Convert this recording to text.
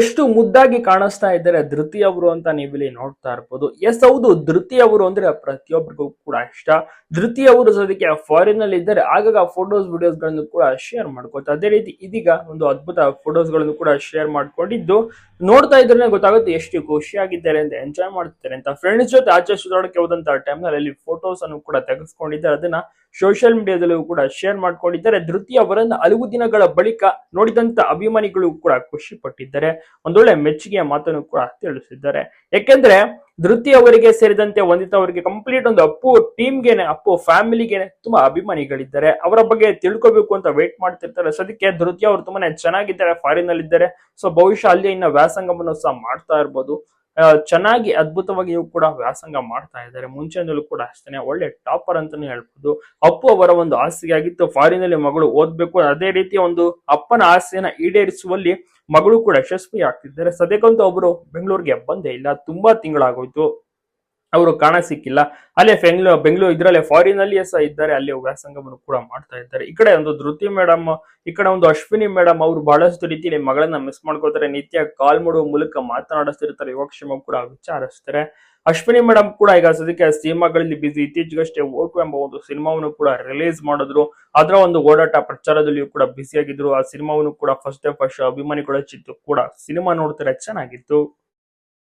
ಎಷ್ಟು ಮುದ್ದಾಗಿ ಕಾಣಿಸ್ತಾ ಇದ್ದಾರೆ ಧೃತಿ ಅವರು ಅಂತ ನೀವಿಲ್ಲಿ ನೋಡ್ತಾ ಇರ್ಬೋದು. ಎಸ್, ಹೌದು ಧೃತಿ ಅವರು ಅಂದ್ರೆ ಪ್ರತಿಯೊಬ್ಬರಿಗೂ ಕೂಡ ಇಷ್ಟ. ಧೃತಿ ಅವರು ಸದ್ಯಕ್ಕೆ ಫಾರಿನ್ ಅಲ್ಲಿ ಇದ್ದಾರೆ. ಆಗಾಗ ಫೋಟೋಸ್ ವಿಡಿಯೋಸ್ಗಳನ್ನು ಕೂಡ ಶೇರ್ ಮಾಡ್ಕೋತಾರೆ ಅದೇ ರೀತಿ ಇದೀಗ ಒಂದು ಅದ್ಭುತ ಫೋಟೋಸ್ಗಳನ್ನು ಕೂಡ ಶೇರ್ ಮಾಡ್ಕೊಂಡಿದ್ದು. ನೋಡ್ತಾ ಇದ್ರೆ ಗೊತ್ತಾಗುತ್ತೆ ಎಷ್ಟು ಖುಷಿಯಾಗಿದ್ದಾರೆ ಅಂತ ಎಂಜಾಯ್ ಮಾಡ್ತಾರೆ ಅಂತ. ಫ್ರೆಂಡ್ಸ್ ಜೊತೆ ಆಚೆ ಸುಧಾರಣಕ್ಕೆ ಹೋದಂತ ಟೈಮ್ನಲ್ಲಿ ಫೋಟೋಸ್ ಅನ್ನು ಕೂಡ ತೆಗೆಸ್ಕೊಂಡಿದ್ದಾರೆ. ಅದನ್ನ ಸೋಷಿಯಲ್ ಮೀಡಿಯಾದಲ್ಲೂ ಕೂಡ ಶೇರ್ ಮಾಡ್ಕೊಂಡಿದ್ದಾರೆ. ಧೃತಿ ಅವರನ್ನು ಹಲವು ದಿನಗಳ ಬಳಿಕ ನೋಡಿದಂತ ಅಭಿಮಾನಿಗಳು ಕೂಡ ಖುಷಿ ಪಟ್ಟಿದ್ದಾರೆ. ಒಂದೊಳ್ಳೆ ಮೆಚ್ಚುಗೆಯ ಮಾತನ್ನು ಕೂಡ ತಿಳಿಸಿದ್ದಾರೆ. ಯಾಕೆಂದ್ರೆ ಧೃತಿ ಅವರಿಗೆ ಸೇರಿದಂತೆ ವಂದಿತ ಅವರಿಗೆ ಕಂಪ್ಲೀಟ್ ಒಂದು ಅಪ್ಪು ಟೀಮ್ಗೆನೆ ಅಪ್ಪು ಫ್ಯಾಮಿಲಿಗೆ ತುಂಬಾ ಅಭಿಮಾನಿಗಳಿದ್ದಾರೆ. ಅವರ ಬಗ್ಗೆ ತಿಳ್ಕೊಬೇಕು ಅಂತ ವೇಟ್ ಮಾಡ್ತಿರ್ತಾರೆ. ಸದ್ಯಕ್ಕೆ ಧೃತಿ ಅವರು ತುಂಬಾನೇ ಚೆನ್ನಾಗಿದ್ದಾರೆ ಫಾರಿನ್ ಅಲ್ಲಿ ಇದ್ದಾರೆ ಸೊ ಬಹುಶಃ ಅಲ್ಲಿ ಇನ್ನ ವ್ಯಾಸಂಗವನ್ನು ಸಹ ಮಾಡ್ತಾ ಇರ್ಬೋದು. ಚೆನ್ನಾಗಿ ಅದ್ಭುತವಾಗಿಯೂ ಕೂಡ ವ್ಯಾಸಂಗ ಮಾಡ್ತಾ ಇದ್ದಾರೆ. ಮುಂಚೆನಲ್ಲೂ ಕೂಡ ಅಷ್ಟೇ ಒಳ್ಳೆ ಟಾಪರ್ ಅಂತಾನೆ ಹೇಳ್ಬೋದು. ಅಪ್ಪು ಅವರ ಒಂದು ಆಸೆಗೆ ಆಗಿತ್ತು ಫಾರಿನ್ ಅಲ್ಲಿ ಮಗಳು ಓದ್ಬೇಕು. ಅದೇ ರೀತಿ ಒಂದು ಅಪ್ಪನ ಆಸೆಯನ್ನ ಈಡೇರಿಸುವಲ್ಲಿ ಮಗಳು ಕೂಡ ಯಶಸ್ವಿ ಆಗ್ತಿದ್ದಾರೆ ಸದ್ಯಕ್ಕಂತೂ ಒಬ್ರು ಬೆಂಗಳೂರಿಗೆ ಬಂದೇ ಇಲ್ಲ. ತುಂಬಾ ತಿಂಗಳಾಗೋಯ್ತು. ಅವರು ಕಾಣ ಸಿಕ್ಕಿಲ್ಲ. ಅಲ್ಲೇ ಬೆಂಗಳೂರು ಬೆಂಗಳೂರು ಇದ್ರಲ್ಲೇ ಫಾರಿನ್ ಅಲ್ಲಿಯೇ ಸಹ ಇದ್ದಾರೆ. ಅಲ್ಲಿ ವ್ಯಾಸಂಗವನ್ನು ಕೂಡ ಮಾಡ್ತಾ ಇದ್ದಾರೆ. ಈ ಕಡೆ ಒಂದು ಧೃತಿ ಮೇಡಮ್, ಈ ಕಡೆ ಒಂದು ಅಶ್ವಿನಿ ಮೇಡಮ್ ಅವರು ಬಹಳಷ್ಟು ರೀತಿಯಲ್ಲಿ ಮಗಳನ್ನ ಮಿಸ್ ಮಾಡ್ಕೋತಾರೆ. ನಿತ್ಯ ಕಾಲ್ ಮಾಡುವ ಮೂಲಕ ಮಾತನಾಡಿಸ್ತಿರ್ತಾರೆ. ಯೋಗಕ್ಷೇಮ ಕೂಡ ವಿಚಾರಿಸ್ತಾರೆ. ಅಶ್ವಿನಿ ಮೇಡಮ್ ಕೂಡ ಈಗ ಸದ್ಯಕ್ಕೆ ಸಿನಿಮಾಗಳಲ್ಲಿ ಬಿಸಿ ಇತ್ತೀಚೆಗಷ್ಟೇ ಓಟು ಎಂಬ ಒಂದು ಸಿನಿಮಾವನ್ನು ಕೂಡ ರಿಲೀಸ್ ಮಾಡಿದ್ರು. ಅದರ ಒಂದು ಓಡಾಟ ಪ್ರಚಾರದಲ್ಲಿಯೂ ಕೂಡ ಬ್ಯುಸಿ ಆಗಿದ್ರು. ಆ ಸಿನಿಮಾವನ್ನು ಕೂಡ ಫಸ್ಟ್ ಡೇ ಫಸ್ಟ್ ಅಭಿಮಾನಿಗಳ ಚಿತ್ತು ಕೂಡ ಸಿನಿಮಾ ನೋಡ್ತಾರೆ, ಚೆನ್ನಾಗಿತ್ತು.